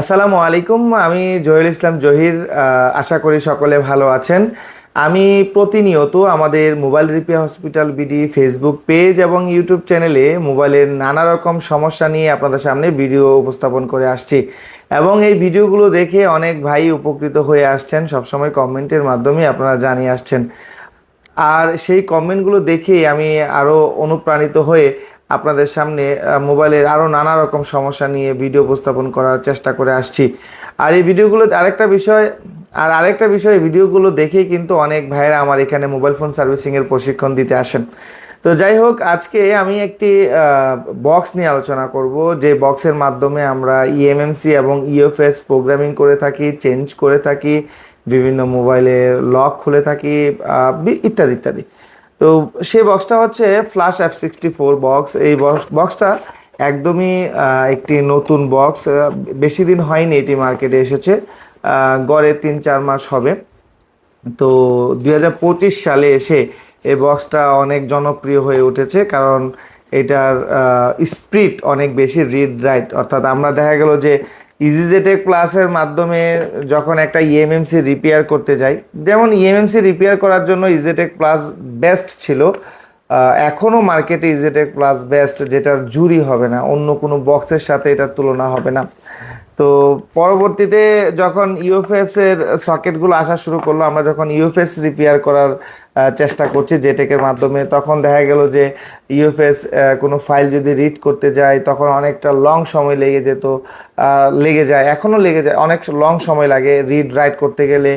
আসসালামু আলাইকুম, আমি জহির ইসলাম জহির আশা করি সকলে ভালো আছেন। আমি প্রতিনিয়ত আমাদের mobile repair hospital BD Facebook page এবং ইউটিউব চ্যানেলে মোবাইলের নানা রকম সমস্যা নিয়ে আপনাদের সামনে ভিডিও উপস্থাপন করে আসছি। এবং এই ভিডিওগুলো দেখে অনেক ভাই উপকৃত হয়ে আসছেন, সবসময় কমেন্টের মাধ্যমে আপনারা জানিয়ে আসছেন। আর সেই কমেন্টগুলো দেখে আমি আরও অনুপ্রাণিত হয়ে আপনাদের সামনে মোবাইলের আরও নানা রকম সমস্যা নিয়ে ভিডিও উপস্থাপন করার চেষ্টা করে আসছি। আর এই ভিডিওগুলো, আরেকটা বিষয়, আর আরেকটা বিষয় ভিডিওগুলো দেখেই কিন্তু অনেক ভাইয়েরা আমার এখানে মোবাইল ফোন সার্ভিসিংয়ের প্রশিক্ষণ দিতে আসেন। তো যাই হোক, আজকে আমি একটি বক্স নিয়ে আলোচনা করব, যে বক্সের মাধ্যমে আমরা E ইএমএমসি এবং ইউএফএস প্রোগ্রামিং করে থাকি চেঞ্জ করে থাকি, বিভিন্ন মোবাইলের লক খুলে থাকি ইত্যাদি ইত্যাদি। তো সেই বক্সটা হচ্ছে flash F sixty four box এই বক্সটা একদমই একটি নতুন বক্স বেশি দিন হয়নি এটি মার্কেটে এসেছে। গড়ে তিন চার মাস হবে। তো দুই হাজার পঁচিশ সালে এসে এই বক্সটা অনেক জনপ্রিয় হয়ে উঠেছে কারণ এটার স্পিড অনেক বেশি রিড রাইট অর্থাৎ আমরা দেখা গেল যে ইজিজেটেক প্লাসের মাধ্যমে যখন একটা E ইএমএমসি রিপেয়ার করতে যাই, যেমন E ইএমএমসি রিপেয়ার করার জন্য ইজিটেক প্লাস বেস্ট ছিল। এখনও মার্কেটে ইজিটেক প্লাস বেস্ট যেটার জুরি হবে না, অন্য কোনো বক্সের সাথে এটার তুলনা হবে না। তো পরবর্তীতে যখন ইউএফএস এর সকেটগুলো আসা শুরু করল, আমরা যখন ইউএফএস রিপেয়ার করার চেষ্টা করছি জেটেকের মাধ্যমে, তখন দেখা গেল যে ইউএফএস কোনো ফাইল যদি রিড করতে যায়, তখন অনেকটা লং সময় লেগে যেত লেগে যায়, এখনও লেগে যায়, অনেক লং সময় লাগে রিড রাইট করতে গেলে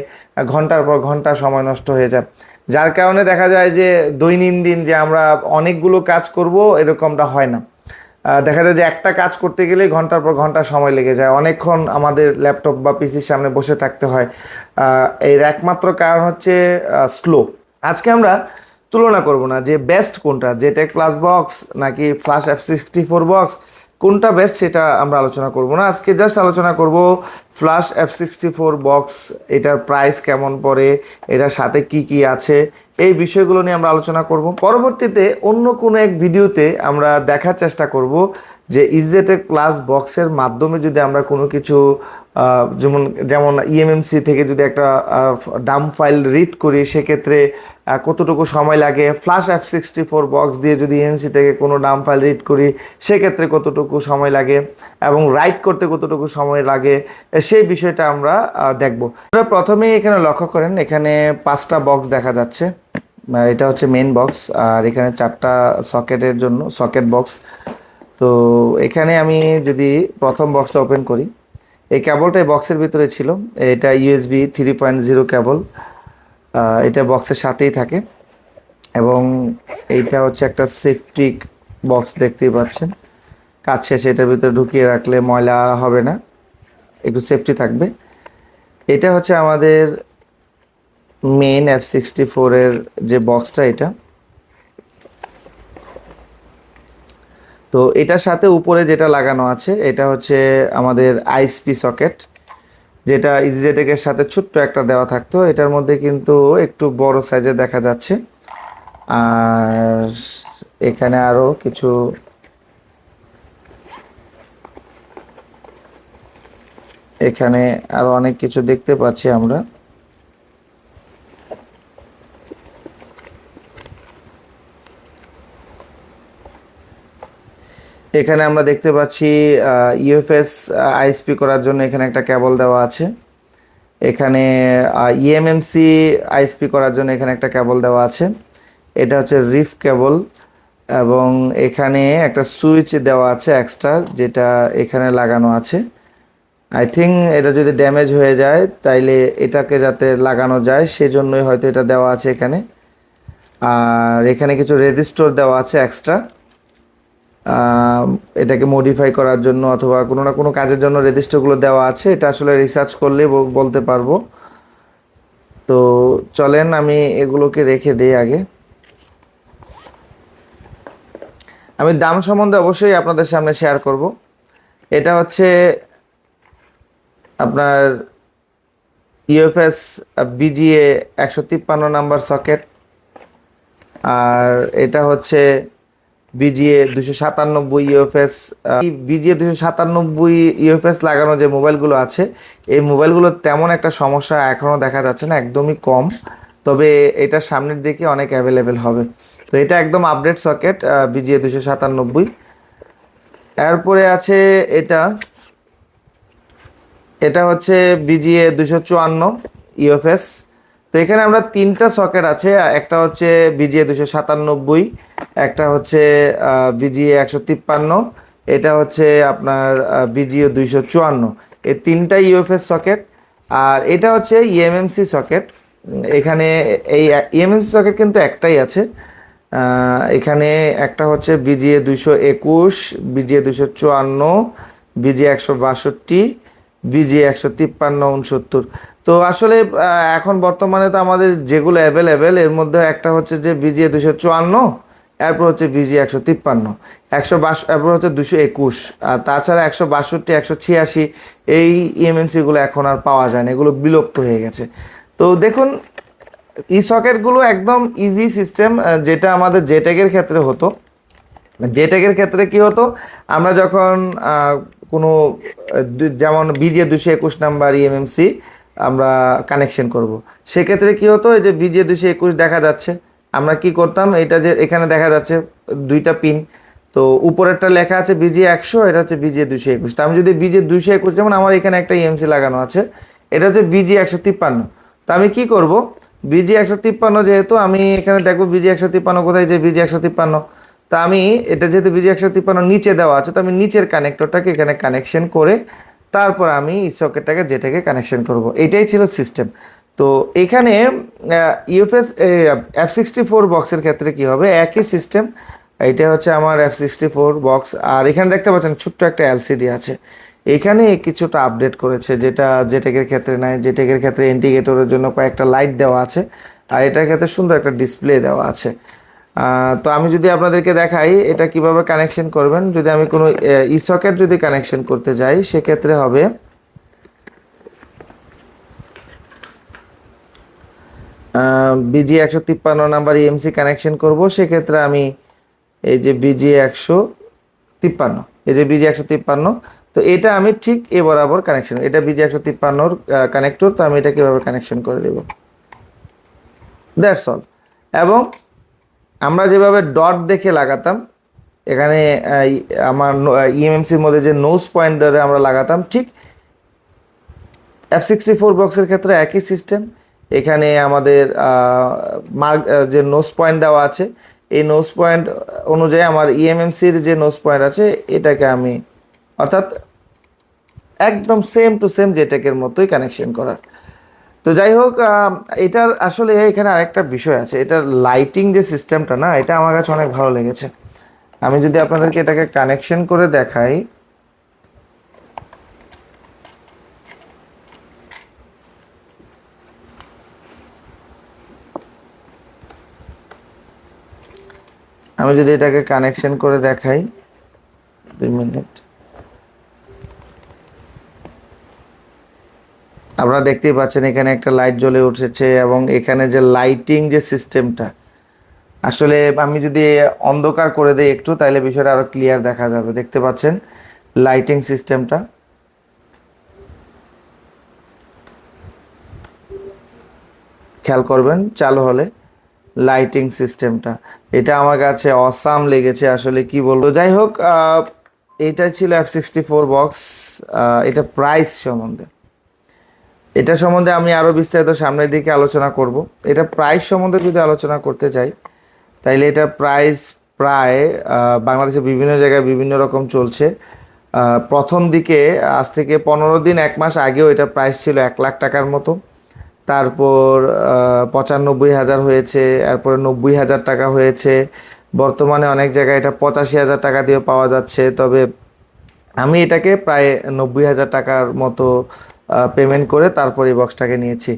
ঘণ্টার পর ঘণ্টা সময় নষ্ট হয়ে যায়। যার কারণে দেখা যায় যে দৈনন্দিন যে আমরা অনেকগুলো কাজ করব, এরকমটা হয় না। দেখা যায় যে একটা কাজ করতে গেলে ঘণ্টার পর ঘণ্টা সময় লেগে যায়। অনেকক্ষণ আমাদের ল্যাপটপ বা পিসির সামনে বসে থাকতে হয়। এর একমাত্র কারণ হচ্ছে স্লো আজকে আমরা তুলনা করব না যে বেস্ট কোনটা জেটেক প্লাস বক্স নাকি flash F sixty four box কোনটা বেস্ট সেটা আমরা আলোচনা করব না। আজকে জাস্ট আলোচনা করব flash F sixty four box এটার প্রাইস কেমন পড়ে, এটার সাথে কি কি আছে এই বিষয়গুলো নিয়ে আমরা আলোচনা করব। পরবর্তীতে অন্য কোনো এক ভিডিওতে আমরা দেখার চেষ্টা করব যে ইজেটেক প্লাস বক্সের মাধ্যমে যদি আমরা কোনো কিছু যেমন যেমন ইএমএমসি থেকে যদি একটা ডাম ফাইল রিড করি, সেক্ষেত্রে কতটুকু সময় লাগে? Flash F sixty four box দিয়ে যদি ইএমসি থেকে কোনো ডাম ফাইল রিড করি, সেক্ষেত্রে কতটুকু সময় লাগে? এবং রাইট করতে কতটুকু সময় লাগে? সেই বিষয়টা আমরা দেখব। প্রথমেই এখানে লক্ষ্য করেন, এখানে পাঁচটা বক্স দেখা যাচ্ছে। এটা হচ্ছে মেন বক্স আর এখানে চারটা সকেটের জন্য, সকেট বক্স তো এখানে আমি যদি প্রথম বক্সটা ওপেন করি, এই ক্যাবলটা এই বক্সের ভিতরে ছিল। এটা USB three point zero cable এটা বক্সের সাথেই থাকে। এবং এইটা হচ্ছে একটা সেফটিক বক্স দেখতেই পাচ্ছেন। কাজ শেষে এটার ভিতরে ঢুকিয়ে রাখলে ময়লা হবে না, একটু সেফটি থাকবে। এটা হচ্ছে আমাদের মেন এফ সিক্সটি ফোরের যে বক্সটা এটা, তো এটার সাথে উপরে যেটা লাগানো আছে, এটা হচ্ছে আমাদের আইসপি সকেট যেটা ইজিজেটেকের সাথে ছোট্ট একটা দেওয়া থাকতো, এটার মধ্যে কিন্তু একটু বড় সাইজে দেখা যাচ্ছে। আর এখানে আরও কিছু এখানে আরও অনেক কিছু দেখতে পাচ্ছি আমরা। এখানে আমরা দেখতে পাচ্ছি ইউএফএস আইএসপি করার জন্য এখানে একটা কেবল দেওয়া আছে। এখানে E ইএমএমসি আইএসপি করার জন্য এখানে একটা কেবল দেওয়া আছে। এটা হচ্ছে রিফ কেবল এবং এখানে একটা সুইচ দেওয়া আছে এক্সট্রা যেটা এখানে লাগানো আছে। আই থিঙ্ক এটা যদি ড্যামেজ হয়ে যায়, তাইলে এটাকে যাতে লাগানো যায়, সেজন্যই হয়তো এটা দেওয়া আছে এখানে। আর এখানে কিছু রেজিস্টর দেওয়া আছে এক্সট্রা এটাকে মডিফাই করার জন্য অথবা কোনো না কোনো কাজের জন্য রেজিস্টারগুলো দেওয়া আছে, এটা আসলে রিসার্চ করলে বলতে পারব। তো চলেন, আমি এগুলোকে রেখে দিই আগে। আমি দাম সম্বন্ধে অবশ্যই আপনাদের সামনে শেয়ার করব। এটা হচ্ছে আপনার ইউএফএস বিজিএ একশো তিপ্পান্ন নাম্বার সকেট আর এটা হচ্ছে বিজিএ দুশো সাতানব্বই ইউএফএস বিজিএ দুশো সাতানব্বই ইউএফএস লাগানো যে মোবাইলগুলো আছে, এই মোবাইলগুলোর তেমন একটা সমস্যা এখনও দেখা যাচ্ছে না, একদমই কম। তবে এটা সামনের দিকে অনেক অ্যাভেলেবেল হবে। তো এটা একদম আপডেট সকেট বিজিএ দুশো সাতানব্বই এরপরে আছে এটা এটা হচ্ছে বিজিএ দুশো চুয়ান্ন ইউএফএস। তো এখানে আমরা তিনটা সকেট আছে, একটা হচ্ছে বিজিএ দুশো সাতানব্বই, একটা হচ্ছে বিজিএ একশো তিপ্পান্ন, এটা হচ্ছে আপনার বিজিএ দুইশো চুয়ান্ন। এই তিনটা ইউএফএস সকেট, আর এটা হচ্ছে ইএমএমসি সকেট। এখানে এই ইএমএমসি সকেট কিন্তু একটাই আছে। এখানে একটা হচ্ছে বিজিএ দুইশো একুশ, বিজিএ দুইশো চুয়ান্ন, বিজিএ একশো বাষট্টি বিজি একশো তিপ্পান্ন, উনসত্তর। তো আসলে এখন বর্তমানে তো আমাদের যেগুলো অ্যাভেলেবেল এর মধ্যে একটা হচ্ছে যে বিজি দুশো চুয়ান্ন, এরপর হচ্ছে বিজি একশো তিপ্পান্ন, একশো বাস এরপর হচ্ছে দুশো একুশ, আর তাছাড়া একশো বাষট্টি, একশো ছিয়াশি, এই ইএমএনসিগুলো এখন আর পাওয়া যায় না, এগুলো বিলুপ্ত হয়ে গেছে। তো দেখুন ই সকেটগুলো একদম ইজি সিস্টেম যেটা আমাদের জেটেকের ক্ষেত্রে হতো। জেটেকের ক্ষেত্রে কি হতো? আমরা যখন কোনো, যেমন বিজে দুশো একুশ নাম্বার ইএমএমসি আমরা কানেকশন করব। সেক্ষেত্রে কি হতো, এই যে বিজে দুশো একুশ দেখা যাচ্ছে, আমরা কি করতাম, এটা যে এখানে দেখা যাচ্ছে দুইটা পিন তো উপরেরটা লেখা আছে বিজে একশো, এটা হচ্ছে বিজে দুশো একুশ। তো আমি যদি বিজে দুশো একুশ, যেমন আমার এখানে একটা ইএমসি লাগানো আছে, এটা হচ্ছে বিজি একশো তিপ্পান্ন। তো আমি কি করব বিজি একশো তিপ্পান্ন যেহেতু, আমি এখানে দেখব বিজি একশো তিপ্পান্ন, কোথায় যে বিজি একশো তিপ্পান্ন? তা আমি, এটা যেহেতু বিজি একশো তিপ্পান্ন নিচে দেওয়া আছে, তো আমি নিচের কানেক্টরটাকে এখানে কানেকশন করে তারপর আমি এই সকেটটাকে যেটাকে কানেকশন করব, এটাই ছিল সিস্টেম তো এখানে ইউএফএস এফ সিক্সটি ফোর বক্সের ক্ষেত্রে কি হবে? একই সিস্টেম এটা হচ্ছে আমার এফ সিক্সটি ফোর বক্স আর এখানে দেখতে পাচ্ছেন ছোট্ট একটা এলসিডি আছে। এখানে কিছুটা আপডেট করেছে, যেটা জেটেকের ক্ষেত্রে নাই জেটেকের ক্ষেত্রে ইন্ডিকেটরের জন্য কয়েকটা লাইট দেওয়া আছে, আর এটার ক্ষেত্রে সুন্দর একটা ডিসপ্লে দেওয়া আছে। তো আমি যদি আপনাদেরকে দেখাই এটা কীভাবে কানেকশন করবেন, যদি আমি কোনো ই সকেট যদি কানেকশন করতে যাই, সেক্ষেত্রে হবে বিজি একশো তিপ্পান্ন নাম্বার ইএমসি কানেকশন করব, সেক্ষেত্রে আমি এই যে বিজি একশো তিপ্পান্ন, এই যে বিজি একশো তিপ্পান্ন, তো এটা আমি ঠিক এ বরাবর কানেকশন এটা বিজি একশো তিপ্পান্নর কানেক্টর তো আমি এটা কীভাবে কানেকশন করে দেব? দ্যাটস অল এবং আমরা যেভাবে ডট দেখে লাগাতাম, এখানে আমার ইএমএমসির মধ্যে যে নোজ পয়েন্ট ধরে আমরা লাগাতাম, ঠিক এফ সিক্সটি ফোর বক্সের ক্ষেত্রে একই সিস্টেম এখানে আমাদের মার্ক যে নোজ পয়েন্ট দেওয়া আছে, এই নোজ পয়েন্ট অনুযায়ী আমার ইএমএমসির যে নোজ পয়েন্ট আছে, এটাকে আমি, অর্থাৎ একদম সেম টু সেম জেটেকের মতোই কানেকশন করার। তো যাই হোক এটার আসলে এখানে আরেকটা বিষয় আছে। এটার লাইটিং যে সিস্টেমটা না, এটা আমার কাছে অনেক ভালো লেগেছে। আমি যদি আপনাদেরকে এটাকে কানেকশন করে দেখাই। আমি যদি এটাকে কানেকশন করে দেখাই, দুই মিনিট। আপনারা দেখতেই পাচ্ছেন এখানে একটা লাইট জ্বলে উঠেছে এবং এখানে যে লাইটিং যে সিস্টেমটা আসলে আমি যদি অন্ধকার করে দিই একটু, তাহলে বিষয়টা আরও ক্লিয়ার দেখা যাবে। দেখতে পাচ্ছেন লাইটিং সিস্টেমটা খেয়াল করবেন, চালু হলে লাইটিং সিস্টেমটা এটা আমার কাছে অসাম লেগেছে, আসলে কি বলব। যাই হোক এটা ছিল এফ সিক্সটি ফোর বক্স এটা প্রাইস সম্বন্ধে। এটা সম্বন্ধে আমি আরও বিস্তারিত সামনের দিকে আলোচনা করব। এটা প্রাইস সম্বন্ধে যদি আলোচনা করতে চাই তাইলে এটা প্রাইস প্রায় বাংলাদেশে বিভিন্ন জায়গায় বিভিন্ন রকম চলছে। প্রথম দিকে আজ থেকে পনেরো দিন, এক মাস আগেও এটা প্রাইস ছিল এক লাখ টাকার মতো। তারপর পঁচানব্বই হাজার হয়েছে, এরপরে নব্বই হাজার টাকা হয়েছে। বর্তমানে অনেক জায়গায় এটা পঁচাশি হাজার টাকা দিয়ে পাওয়া যাচ্ছে। তবে আমি এটাকে প্রায় নব্বই হাজার টাকার মতো পেমেন্ট করে তারপর এই বক্সটাকে নিয়েছি।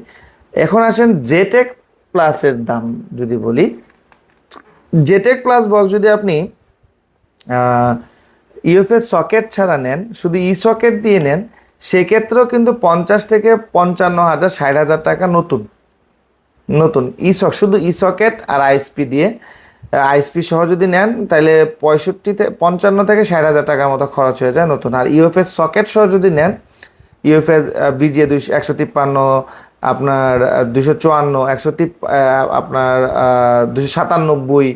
এখন আসেন জেটেক প্লাসের দাম যদি বলি। জেটেক প্লাস বক্স যদি আপনি ইউএফএস সকেট ছাড়া নেন, শুধু ই সকেট দিয়ে নেন, সেক্ষেত্রেও কিন্তু পঞ্চাশ থেকে পঞ্চান্ন হাজার, ষাট হাজার টাকা নতুন। নতুন ই শুধু ই সকেট আর আইএসপি দিয়ে আইএসপি সহ যদি নেন, তাহলে পঁয়ষট্টিতে পঞ্চান্ন থেকে ষাট হাজার টাকার মতো খরচ হয়ে যায় নতুন। আর ইউএফএস সকেট সহ যদি নেন ইউএফএস বিজিএ দুইশো, একশো তিপ্পান্ন, আপনার দুশো চুয়ান্ন, একশো আপনার দুশো সাতানব্বই।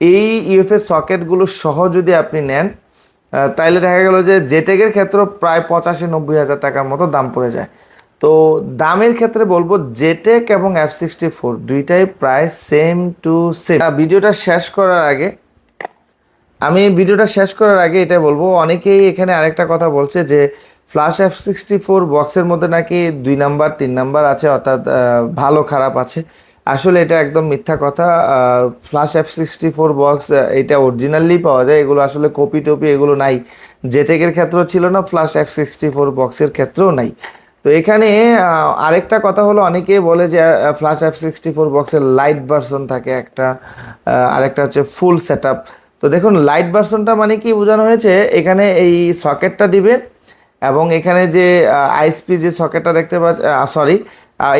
এই ইউএফএস সকেটগুলো সহ যদি আপনি নেন তাইলে দেখা গেল যে জেটেকের ক্ষেত্রে প্রায় পঁচাশি নব্বই হাজার টাকার মতো দাম পড়ে যায়। তো দামের ক্ষেত্রে বলব জেটেক এবং এফ সিক্সটি ফোর দুইটাই প্রায় সেম টু সেম ভিডিওটা শেষ করার আগে, আমি ভিডিওটা শেষ করার আগে এটা বলব, অনেকেই এখানে আরেকটা কথা বলছে যে ফ্লাশ এফ সিক্সটি ফোর বক্সের মধ্যে নাকি দুই নাম্বার, তিন নাম্বার আছে, অর্থাৎ ভালো খারাপ আছে। আসলে এটা একদম মিথ্যা কথা। Flash F sixty four box এটা অরিজিনালি পাওয়া যায়। এগুলো আসলে কপি টপি এগুলো নাই। জেটেকের ক্ষেত্রেও ছিল না ফ্লাশ এফ সিক্সটি ফোর বক্সের ক্ষেত্রেও নাই। তো এখানে আরেকটা কথা হলো, অনেকেই বলে যে ফ্লাশ এফ সিক্সটি ফোর বক্সের লাইট ভার্সন থাকে একটা আরেকটা হচ্ছে ফুল সেট তো দেখুন লাইট ভার্সনটা মানে কি বোঝানো হয়েছে? এখানে এই সকেটটা দিবে এবং এখানে যে আইএসপি যে সকেটটা দেখতে পাচ্ছি সরি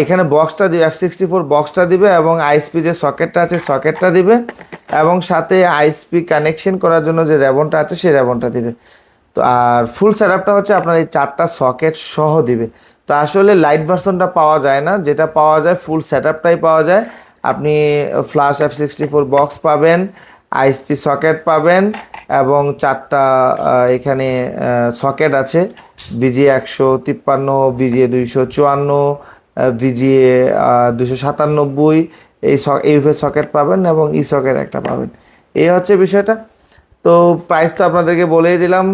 এখানে বক্সটা দিবে এফ সিক্সটি ফোর বক্সটা দিবে এবং আইএসপি যে সকেটটা আছে সকেটটা দিবে এবং সাথে আইএসপি কানেকশন করার জন্য যে র্যাবনটা আছে, সেই র্যাবনটা দিবে। তো, আর ফুল সেটআপটা হচ্ছে আপনার এই চারটা সকেট সহ দিবে। তো আসলে লাইট ভার্সনটা পাওয়া যায় না, যেটা পাওয়া যায় ফুল সেটআপটাই পাওয়া যায়। আপনি flash F sixty four box পাবেন আইএসপি সকেট পাবেন এবং চারটা এখানে সকেট আছে। বিজিএ একশো তিপ্পান্ন, বিজিএ দুইশো চুয়ান্ন বিজিএ দুশো সাতানব্বই এই ইউফে সকেট পাবেন এবং ই সকেট একটা পাবেন। এই হচ্ছে বিষয়টা। তো প্রাইস তো আপনাদেরকে বলেই দিলাম।